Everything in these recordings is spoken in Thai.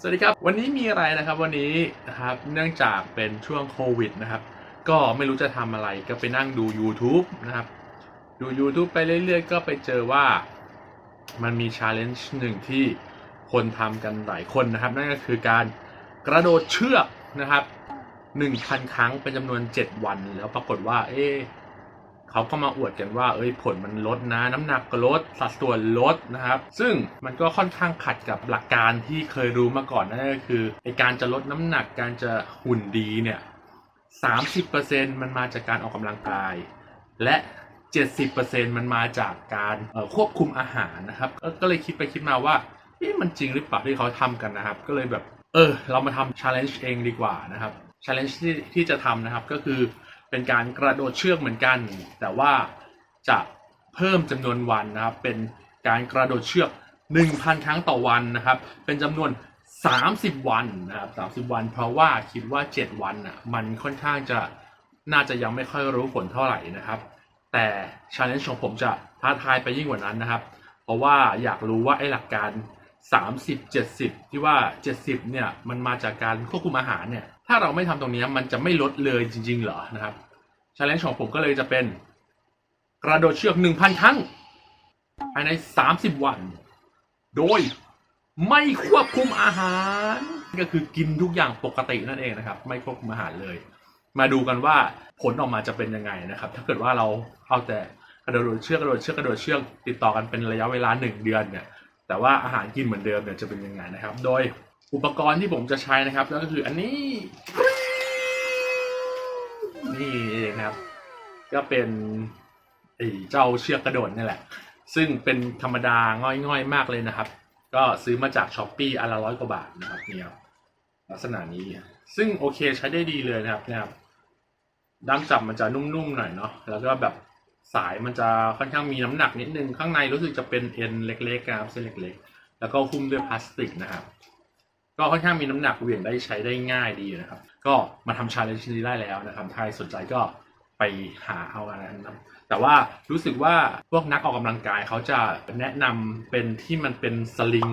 สวัสดีครับ วันนี้มีอะไรนะครับวันนี้นะครับเนื่องจากเป็นช่วงโควิดนะครับ ก็ไม่รู้จะทำอะไรก็ไปนั่งดู YouTube นะครับ ดู YouTube ไปเรื่อยๆ ก็ไปเจอว่ามันมีชาเลนจ์หนึ่งที่คนทำกันหลายคนนะครับ นั่นก็คือการกระโดดเชือกนะครับ 1,000 ครั้งเป็นจำนวน 7 วัน แล้วปรากฏว่า เอ๊ เขาก็มาอวดกันว่า เอ้ยผลมันลดนะ น้ำหนักก็ลด สัดส่วนลดนะครับ ซึ่งมันก็ค่อนข้างขัดกับหลักการที่เคยรู้มาก่อนนั่นก็คือไอการจะลดน้ำหนักการจะหุ่นดีเนี่ย30%มันมาจากการออกกำลังกาย และ70%มันมาจากการควบคุมอาหารนะครับ ก็เลยคิดไปคิดมาว่าเอ๊ะมันจริงหรือเปล่าที่เขาทำกันนะครับ ก็เลยแบบ เออ เรามาทำ challenge เองดีกว่านะครับ challenge ที่ที่จะทำนะครับก็คือ เป็นการกระโดดเชือกเหมือนกัน แต่ว่าจะเพิ่มจำนวนวันนะครับ เป็นการกระโดดเชือก 1,000 ครั้งต่อวันนะครับ เป็นจำนวน 30 วันนะครับ 30 วัน เพราะว่าคิดว่า 7 วันอะมันค่อนข้างจะน่าจะยังไม่ค่อยรู้ผลเท่าไหร่นะครับ แต่ challenge ของผมจะท้าทายไปยิ่งกว่านั้นนะครับ เพราะว่าอยากรู้ว่าไอ้หลักการ 30 70 ที่ว่า 70 เนี่ย มันมาจากการควบคุมอาหารเนี่ย ถ้าเราไม่ทำตรงนี้มันจะไม่ลดเลยจริง ๆ เหรอนะครับ challenge ของผมก็เลยจะเป็น กระโดดเชือก 1,000 ครั้ง ภายใน 30 วัน โดยไม่ควบคุมอาหาร ก็คือกินทุกอย่างปกตินั่นเองนะครับ ไม่ควบคุมอาหารเลย มาดูกันว่าผลออกมาจะเป็นยังไงนะครับ ถ้าเกิดว่าเราเอาแต่กระโดดเชือกกระโดดเชือกกระโดดเชือกติดต่อกันเป็นระยะเวลาหนึ่งเดือนเนี่ย แต่ว่าอาหารกินเหมือนเดิมเนี่ยจะเป็นยังไงนะครับ โดยอุปกรณ์ที่ผมจะใช้นะครับก็คืออันนี้ นี่เองนะครับ ก็เป็นไอ้เจ้าเชือกกระโดดนี่แหละ ซึ่งเป็นธรรมดาง่อยๆมากเลยนะครับ ก็ซื้อมาจากช้อปปี้อันละร้อยกว่าบาทนะครับเนี่ยลักษณะนี้ ซึ่งโอเคใช้ได้ดีเลยนะครับเนี่ยครับด้ามจับมันจะนุ่มๆหน่อยเนาะแล้วก็แบบ สายมันจะค่อนข้างมีน้ำหนักนิดนึง ข้างในรู้สึกจะเป็นเอ็นเล็กๆนะครับเส้นเล็กๆ แล้วก็หุ้มด้วยพลาสติกนะครับ ก็ค่อนข้างมีน้ำหนักเหวี่ยงได้ใช้ได้ง่ายดีนะครับ ก็มาทำชาเลนจ์นี้ได้แล้วนะครับถ้าใครสนใจก็ไปหาเอาอันนั้นนะแต่ว่ารู้สึกว่าพวกนักออกกำลังกายเขาจะแนะนำเป็นที่มันเป็นสลิง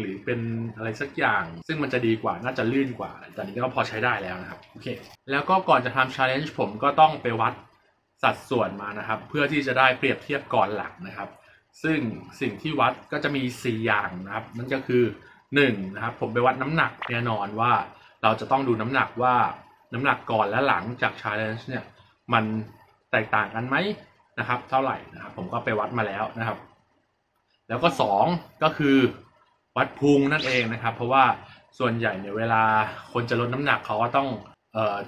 หรือเป็นอะไรสักอย่าง ซึ่งมันจะดีกว่าน่าจะลื่นกว่าแต่นนี้ก็พอใช้ได้แล้วนะครับ โอเค แล้วก็ก่อนจะทำชาเลนจ์ผมก็ต้องไปวัด สัดส่วนมานะครับ เพื่อที่จะได้เปรียบเทียบก่อนหลังนะครับ ซึ่งสิ่งที่วัดก็จะมี 4 อย่างนะครับ นั่นก็คือ1นะครับผมไปวัดน้ำหนักแน่นอนว่า เราจะต้องดูน้ำหนักว่าน้ำหนักก่อนและหลังจาก challenge เนี่ยมันแตกต่างกันไหมนะครับ เท่าไหร่นะครับ ผมก็ไปวัดมาแล้วนะครับ แล้วก็ 2 ก็คือวัดพุงนั่นเองนะครับ เพราะว่าส่วนใหญ่เนี่ยเวลาคนจะลดน้ำหนักเขาก็ต้อง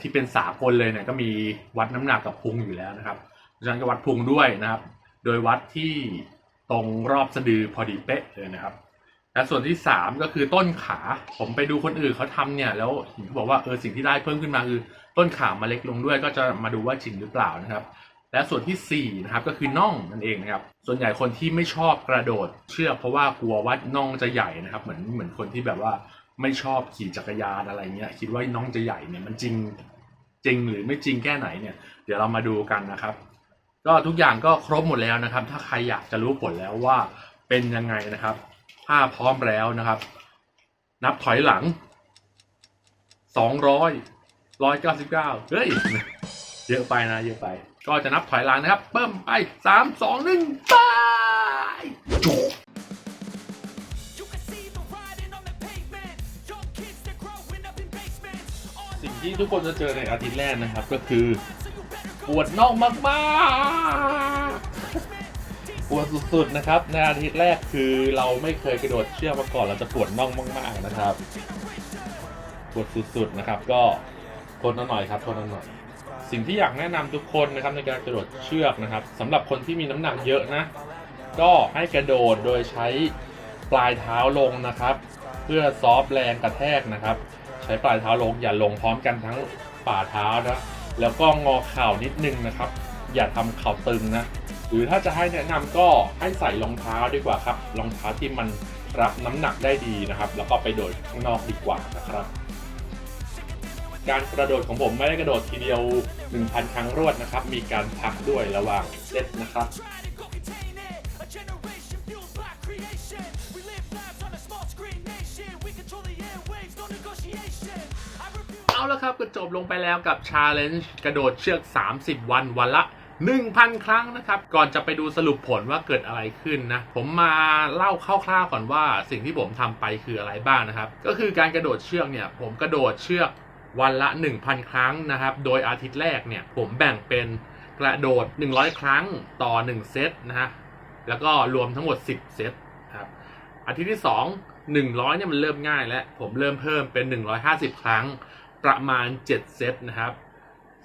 ที่เป็นสากลเลยเนี่ยก็มีวัดน้ำหนักกับพุงอยู่แล้วนะครับฉะนั้นก็วัดพุงด้วยนะครับ โดยวัดที่ตรงรอบสะดือพอดีเป๊ะเลยนะครับและส่วนที่สามก็คือต้นขา ผมไปดูคนอื่นเขาทำเนี่ยแล้วเห็นเขาบอกว่าเออสิ่งที่ได้เพิ่มขึ้นมาคือ ต้นขามาเล็กลงด้วย ก็จะมาดูว่าจริงหรือเปล่านะครับ และส่วนที่สี่นะครับก็คือน่องนั่นเองนะครับ ส่วนใหญ่คนที่ไม่ชอบกระโดด เชือกเพราะว่ากลัวว่าน่องจะใหญ่นะครับ เหมือนเหมือนคนที่แบบว่า ไม่ชอบขี่จักรยานอะไรเงี้ยคิดว่าน่องจะใหญ่เนี่ยมันจริงจริงหรือไม่จริงแค่ไหนเนี่ย เดี๋ยวเรามาดูกันนะครับ ก็ทุกอย่างก็ครบหมดแล้วนะครับ ถ้าใครอยากจะรู้ผลแล้วว่าเป็นยังไงนะครับถ้าพร้อมแล้วนะครับ นับถอยหลังสองร้อยร้อยเก้าสิบเก้าเฮ้ยเยอะไปนะ เยอะไป ก็จะนับถอยหลังนะครับ เพิ่มไปสามสองหนึ่งไป ที่ทุกคนจะเจอในอาทิตย์แรกนะครับ ก็คือปวดน่องมากๆ ปวดสุดๆนะครับ ในอาทิตย์แรกคือเราไม่เคยกระโดดเชือกมาก่อนเราจะปวดน่องมากๆนะครับ ปวดสุดๆนะครับ ก็ทนหน่อยครับทนหน่อยสิ่งที่อยากแนะนำทุกคนนะครับในการกระโดดเชือกนะครับสำหรับคนที่มีน้ำหนักเยอะนะ ก็ให้กระโดดโดยใช้ปลายเท้าลงนะครับ เพื่อซอฟแรงกระแทกนะครับ ใช้ปลายเท้าลงอย่าลงพร้อมกันทั้งฝ่าเท้านะแล้วก็งอเข่านิดนึงนะครับ อย่าทำเข่าตึงนะหรือถ้าจะให้แนะนำก็ให้ใส่รองเท้าดีกว่าครับรองเท้าที่มันรับน้ำหนักได้ดีนะครับ แล้วก็ไปโดดข้างนอกดีกว่านะครับ การกระโดดของผมไม่ได้กระโดดทีเดียว 1,000 ครั้งรวดนะครับ มีการพักด้วยระหว่างเซตนะครับ ละครับก็จบลงไปแล้วกับ Challenge กระโดดเชือก 30 วันวันละ 1,000 ครั้งนะครับ ก่อนจะไปดูสรุปผลว่าเกิดอะไรขึ้นนะ ผมมาเล่าคร่าวๆก่อนว่าสิ่งที่ผมทำไปคืออะไรบ้างนะครับ ก็คือการกระโดดเชือกเนี่ย ผมกระโดดเชือกวันละ 1,000 ครั้งนะครับ โดยอาทิตย์แรกเนี่ย ผมแบ่งเป็นกระโดด 100 ครั้งต่อ 1 เซตนะฮะ แล้วก็รวมทั้งหมด 10 เซตครับ อาทิตย์ที่ 2 100เนี่ยมันเริ่มง่ายแล้ว ผมเริ่มเพิ่มเป็น 150 ครั้ง ประมาณ 7 เซตนะครับ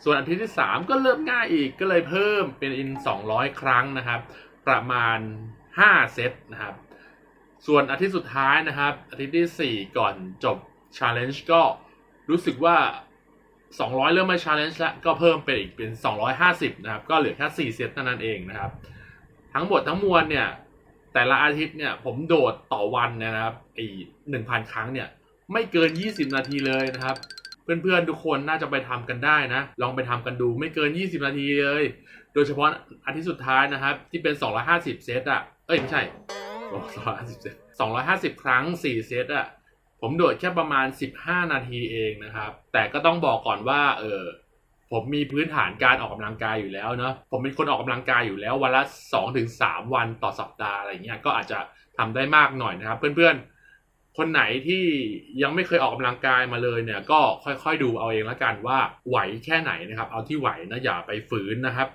ส่วนอาทิตย์ที่ 3 ก็เริ่มง่ายอีกก็เลยเพิ่มเป็นอิน 200 ครั้งนะครับ ประมาณ 5 เซตนะครับ ส่วนอาทิตย์สุดท้ายนะครับ อาทิตย์ที่ 4 ก่อนจบ Challenge ก็รู้สึกว่า 200 เริ่มไม่ Challenge แล้วก็เพิ่มเป็นอีกเป็น 250 นะครับ ก็เหลือแค่4เซตเท่านั้นเองนะครับ ทั้งหมดทั้งมวลเนี่ยแต่ละอาทิตย์เนี่ยผมโดดต่อวันนยนะครับไอ้หนึ่งพันครั้งเนี่ยไม่เกิน 20 นาทีเลยนะครับ เพื่อนๆทุกคนน่าจะไปทำกันได้นะ ลองไปทำกันดูไม่เกิน 20 นาทีเลย โดยเฉพาะอาทิตย์สุดท้ายนะครับ ที่เป็น 250 เซตอะเอ้ยไม่ใช่โอ้250เซต250 ครั้ง 4 เซตอะผมโดดแค่ประมาณ 15 นาทีเองนะครับ แต่ก็ต้องบอกก่อนว่า เออผมมีพื้นฐานการออกกำลังกายอยู่แล้วเนาะผมเป็นคนออกกำลังกายอยู่แล้ววันละ2-3ถึง3วันต่อสัปดาห์อะไรเงี้ยก็อาจจะทำได้มากหน่อยนะครับ เพื่อนๆ คนไหนที่ยังไม่เคยออกกำลังกายมาเลยเนี่ยก็ค่อยๆดูเอาเองล้วกันว่าไหวแค่ไหนนะครับ เอาที่ไหวนะอย่าไปฝืนนะครับ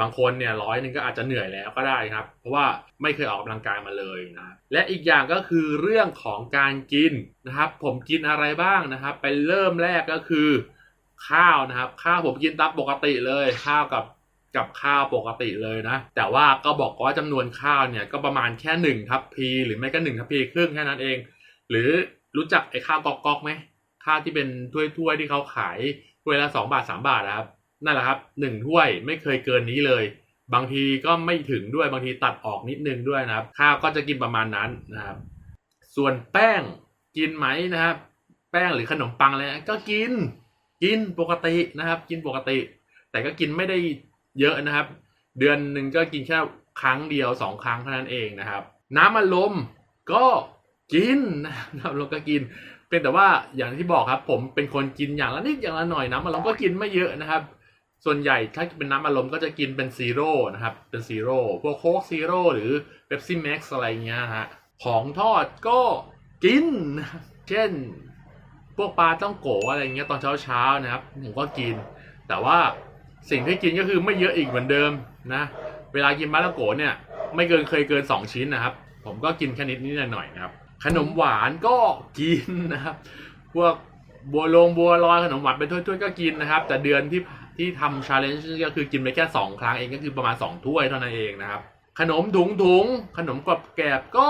บางคนเนี่ยร้อยนึงก็อาจจะเหนื่อยแล้วก็ได้ครับ เพราะว่าไม่เคยออกกำลังกายมาเลยนะและอีกอย่างก็คือเรื่องของการกินนะครับ ผมกินอะไรบ้างนะครับ ไปเริ่มแรกก็คือ ข้าวนะครับ ข้าวผมกินตามปกติเลยข้าวกับกับข้าวปกติเลยนะ แต่ว่าก็บอกว่าจำนวนข้าวเนี่ยก็ประมาณแค่หนึ่งทัพพีหรือไม่ก็หนึ่งทัพพีครึ่งแค่นั้นเอง หรือรู้จักไอ้ข้าวกอกกอกไหมข้าวที่เป็นถ้วยๆที่เขาขายถ้วยละสองบาทสามบาทนะครับนั่นแหละครับหนึ่งถ้วยไม่เคยเกินนี้เลย บางทีก็ไม่ถึงด้วยบางทีตัดออกนิดนึงด้วยนะครับ ข้าวก็จะกินประมาณนั้นนะครับ ส่วนแป้งกินไหมนะครับ แป้งหรือขนมปังอะไรก็กินกินปกตินะครับ กินปกติ แต่ก็กินไม่ได้เยอะนะครับ เดือนหนึ่งก็กินแค่ครั้งเดียวสองครั้งเท่านั้นเองนะครับ น้ำอัดลมก็ กินนะครับน้ำอัดลมก็กิน เป็นแต่ว่าอย่างที่บอกครับ ผมเป็นคนกินอย่างละนิดอย่างละหน่อยน้ำอัดลมก็กินไม่เยอะนะครับ ส่วนใหญ่ถ้าเป็นน้ำอัดลมก็จะกินเป็นซีโร่นะครับ เป็นซีโร่พวกโค้กซีโร่หรือเ e ปซี่แม็กซ์อะไรเงี้ยฮะของทอดก็กินนะเช่น พวกปลาต้องโกอะไรเงี้ยตอนเช้าเช้านะครับผมก็กิน แต่ว่าสิ่งที่กินก็คือไม่เยอะอีกเหมือนเดิมนะ เวลากินปลาต้องโกเนี่ย ไม่เกินเคยเกิน 2 ชิ้นนะครับ ผมก็กินแค่นิดนิดหน่อยหน่อยๆนะครับ ขนมหวานก็กินนะครับ พวกบัวลงบัวลอยขนมหวานเป็นถ้วยๆก็กินนะครับ แต่เดือนที่ที่ทำชาเลนจ์ก็คือกินไปแค่ 2 ครั้งเองก็คือประมาณ 2 ถ้วยเท่านั้นเองนะครับ ขนมถุงถุงๆขนมกรอบแกรบก็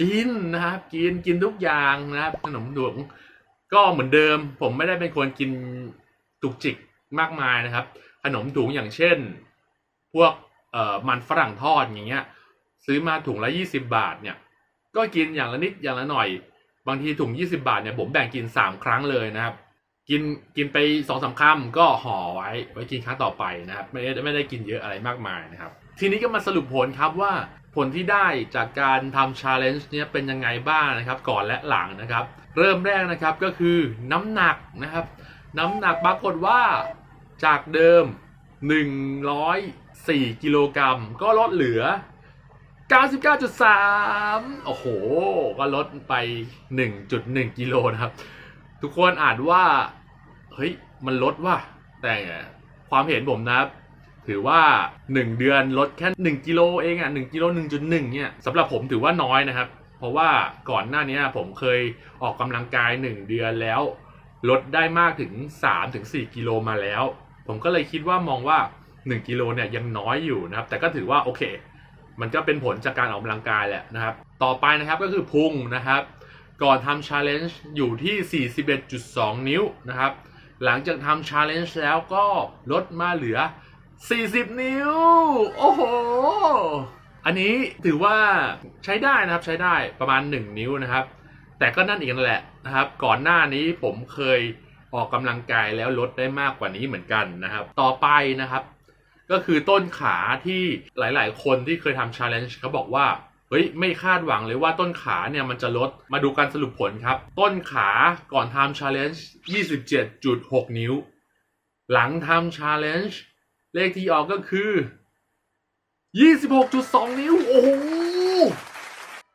กินนะครับ กินกินทุกอย่างนะครับ ขนมถุงก็เหมือนเดิม ผมไม่ได้เป็นคนกินตุกจิกมากมายนะครับ ขนมถุงอย่างเช่น พวกเอ่อมันฝรั่งทอดอย่างเงี้ย ซื้อมาถุงละยี่สิบาทเนี่ย ก็กินอย่างละนิดอย่างละหน่อย บางทีถุงยี่สิบาทเนี่ยผมแบ่งกินสามครั้งเลยนะครับ กินกินไปสองสามคำก็ห่อไว้ไว้กินครั้งต่อไปนะครับ ไม่ได้ไม่ได้กินเยอะอะไรมากมายนะครับ ทีนี้ก็มาสรุปผลครับว่าผลที่ได้จากการทำชาเลนจ์เนี้ยเป็นยังไงบ้างนะครับ ก่อนและหลังนะครับ เริ่มแรกนะครับก็คือน้ำหนักนะครับ น้ำหนักปรากฏว่าจากเดิม 104 กิโลกรัมก็ลดเหลือ 99.3 โอ้โห ก็ลดไป 1.1 กิโลนะครับ ทุกคนอาจว่า เฮ้ย มันลดว่ะ แต่ความเห็นผมนะครับ ถือว่า 1 เดือนลดแค่ 1 กิโลเองอะ 1 กิโล 1.1 เนี่ยสำหรับผมถือว่าน้อยนะครับ เพราะว่าก่อนหน้านี้ผมเคยออกกำลังกาย 1 เดือนแล้ว ลดได้มากถึง 3-4 กิโลมาแล้ว ผมก็เลยคิดว่ามองว่า 1 กิโลเนี่ยยังน้อยอยู่นะครับ แต่ก็ถือว่าโอเค มันก็เป็นผลจากการออกกำลังกายแหละนะครับ ต่อไปนะครับก็คือพุงนะครับ ก่อนทำ challenge อยู่ที่ 41.2 นิ้วนะครับ หลังจากทำ challenge แล้วก็ลดมาเหลือ 40 นิ้ว โอ้โห อันนี้ถือว่าใช้ได้นะครับใช้ได้ประมาณ 1 นิ้วนะครับ แต่ก็นั่นอีกนั่นแหละนะครับ ก่อนหน้านี้ผมเคยออกกำลังกายแล้วลดได้มากกว่านี้เหมือนกันนะครับ ต่อไปนะครับ ก็คือต้นขาที่หลาย ๆ คนที่เคยทำ challenge เขาบอกว่าเฮ้ยไม่คาดหวังเลยว่าต้นขาเนี่ยมันจะลดมาดูการสรุปผลครับ ต้นขาก่อนทำ challenge 27.6 นิ้ว หลังทำ challenge เลขที่ออกก็คือ 26.2 นิ้ว โอ้โห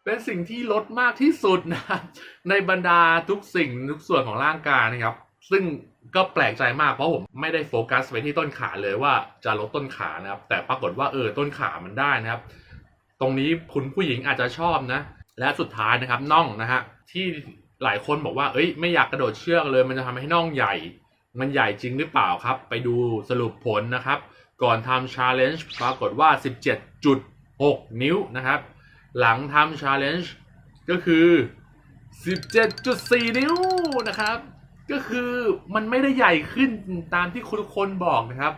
เป็นสิ่งที่ลดมากที่สุดนะครับในบรรดาทุกสิ่งทุกส่วนของร่างกายนะครับ ซึ่งก็แปลกใจมากเพราะผมไม่ได้โฟกัสไปที่ต้นขาเลยว่าจะลดต้นขานะครับ แต่ปรากฏว่าเออต้นขามันได้นะครับ ตรงนี้คุณผู้หญิงอาจจะชอบนะ และสุดท้ายนะครับน่องนะฮะที่หลายคนบอกว่าเอ้ยไม่อยากกระโดดเชือกเลย มันจะทำให้น่องใหญ่ มันใหญ่จริงหรือเปล่าครับ ไปดูสรุปผลนะครับ ก่อนทำ challenge ปรากฏว่า 17.6 นิ้วนะครับ หลังทำ challenge ก็คือ 17.4 นิ้วนะครับ ก็คือมันไม่ได้ใหญ่ขึ้นตามที่ทุกคนบอกนะครับ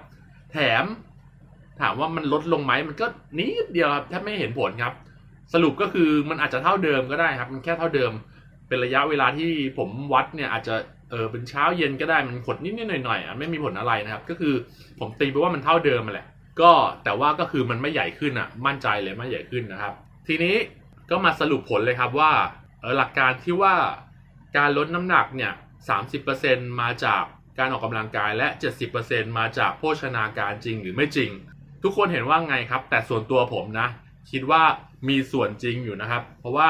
แถมถามว่ามันลดลงไหมมันก็นิดเดียวครับแทบไม่เห็นผลครับ สรุปก็คือมันอาจจะเท่าเดิมก็ได้ครับ มันแค่เท่าเดิม เป็นระยะเวลาที่ผมวัดเนี่ยอาจจะเออเป็นเช้าเย็นก็ได้มันผลนิดนิดหน่อยหน่อยๆไม่มีผลอะไรนะครับ ก็คือผมตีไปว่ามันเท่าเดิมมาแหละ ก็แต่ว่าก็คือมันไม่ใหญ่ขึ้นอะ มั่นใจเลยไม่ใหญ่ขึ้นนะครับ ทีนี้ก็มาสรุปผลเลยครับว่าเออหลักการที่ว่าการลดน้ำหนักเนี่ย 30%มาจากการออกกำลังกายและ 70%มาจากโภชนาการจริงหรือไม่จริง ทุกคนเห็นว่าไงครับ แต่ส่วนตัวผมนะ คิดว่ามีส่วนจริงอยู่นะครับ เพราะว่า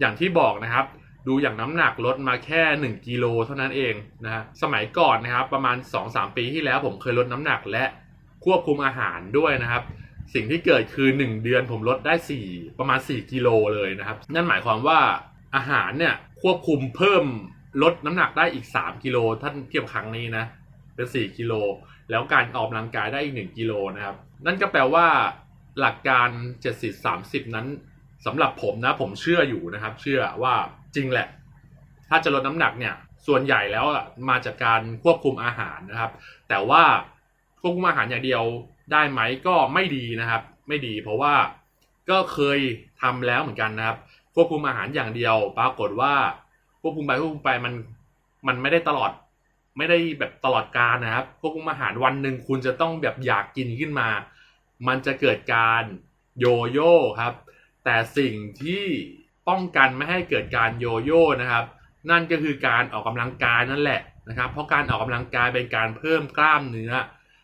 อย่างที่บอกนะครับ ดูอย่างน้ำหนักลดมาแค่ 1กิโลเท่านั้นเองนะฮะสมัยก่อนนะครับ ประมาณ 2-3 ปีที่แล้วผมเคยลดน้ำหนักและควบคุมอาหารด้วยนะครับ สิ่งที่เกิดคือ 1 เดือนผมลดได้ 4 ประมาณ 4 กิโลเลยนะครับ นั่นหมายความว่าอาหารเนี่ยควบคุมเพิ่ม ลดน้ำหนักได้อีก 3 กิโลท่านเทียบครั้งนี้นะเป็น4กิโลแล้วการออกกำลังกายได้อีก 1 กิโลนะครับ นั่นก็แปลว่าหลักการ 70-30 นั้นสำหรับผมนะผมเชื่ออยู่นะครับ เชื่อว่าจริงแหละ ถ้าจะลดน้ำหนักเนี่ย ส่วนใหญ่แล้วมาจากการควบคุมอาหารนะครับ แต่ว่าควบคุมอาหารอย่างเดียวได้ไหมก็ไม่ดีนะครับ ไม่ดี เพราะว่าก็เคยทำแล้วเหมือนกันนะครับ ควบคุมอาหารอย่างเดียว ปรากฏว่า ควบคุมไปควบคุมไปมันมันไม่ได้ตลอด ไม่ได้แบบตลอดการนะครับควบคุมอาหารวันหนึ่งคุณจะต้องแบบอยากกินขึ้นมา มันจะเกิดการโยโย่ครับ แต่สิ่งที่ป้องกันไม่ให้เกิดการโยโย่นะครับ นั่นก็คือการออกกำลังกายนั่นแหละนะครับ เพราะการออกกำลังกายเป็นการเพิ่มกล้ามเนื้อ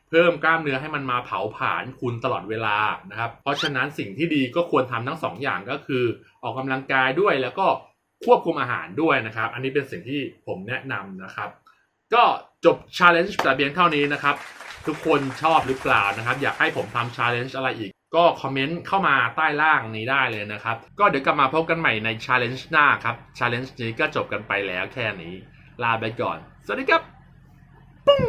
เพิ่มกล้ามเนื้อให้มันมาเผาผลาญคุณตลอดเวลานะครับ เพราะฉะนั้นสิ่งที่ดีก็ควรทำทั้งสองอย่างก็คือ ออกกำลังกายด้วยแล้วก็ ควบคุมอาหารด้วยนะครับ อันนี้เป็นสิ่งที่ผมแนะนำนะครับ ก็จบ challenge แต่เบียงเท่านี้นะครับ ทุกคนชอบหรือเปล่านะครับ อยากให้ผมทำ challenge อะไรอีก ก็คอมเมนต์เข้ามาใต้ล่างนี้ได้เลยนะครับ ก็เดี๋ยวกลับมาพบกันใหม่ใน challenge หน้าครับ challenge นี้ก็จบกันไปแล้วแค่นี้ ลาไปก่อน สวัสดีครับ